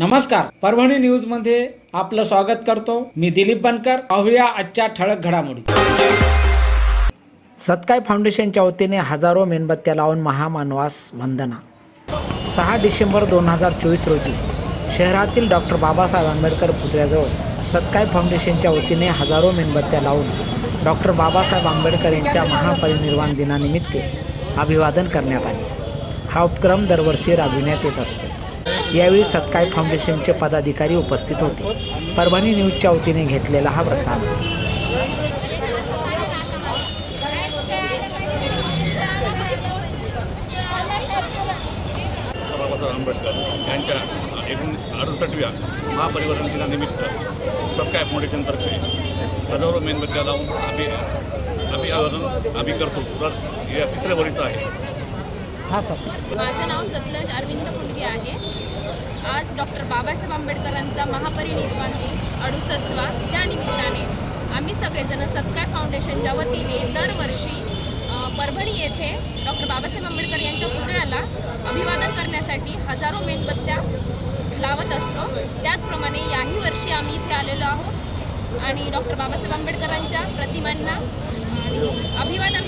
नमस्कार. परभणी न्यूजमध्ये आपलं स्वागत करतो. मी दिलीप बनकर. पाहूया आजच्या ठळक घडामोडी. सत्काय फाउंडेशनच्या वतीने हजारो मेणबत्त्या लावून महामानवास वंदना. सहा डिसेंबर दोन हजार चोवीस रोजी शहरातील डॉक्टर बाबासाहेब आंबेडकर पुतळ्याजवळ सत्काय फाउंडेशनच्या वतीने हजारो मेणबत्त्या लावून डॉक्टर बाबासाहेब आंबेडकर यांच्या महापरिनिर्वाण दिनानिमित्त अभिवादन करण्यात आले. हा उपक्रम दरवर्षी राबविण्यात येत असतो. यावेळी सत्काय फाउंडेशनचे पदाधिकारी उपस्थित होते. परभणी न्यूजच्या वतीने घेतलेला हा वृत्तांत. बाबासाहेब आंबेडकर यांच्या एकूण अडुसष्टव्या महापरिवर्तन दिनानिमित्त सत्काय फाउंडेशनतर्फे हजारो मेणबत्त्या लावून आम्ही अभिवादन आम्ही करतो. तर या तिसऱ्या वरीचं आहे. हा सर माझं नाव सतलज अरविंद पुंडगे आहे. आज डॉक्टर बाबासाहेब आंबेडकरांचा महापरिनिर्वाण दिन अडुसष्टवा त्यानिमित्ताने आम्ही सगळेजण सत्कार फाउंडेशनच्या वतीने दरवर्षी परभणी येथे डॉक्टर बाबासाहेब आंबेडकर यांच्या पुतळ्याला अभिवादन करण्यासाठी हजारो मेणबत्त्या लावत असतो. त्याचप्रमाणे याही वर्षी आम्ही इथे आलेलो आहोत आणि डॉक्टर बाबासाहेब आंबेडकरांच्या प्रतिमांना आणि अभिवादन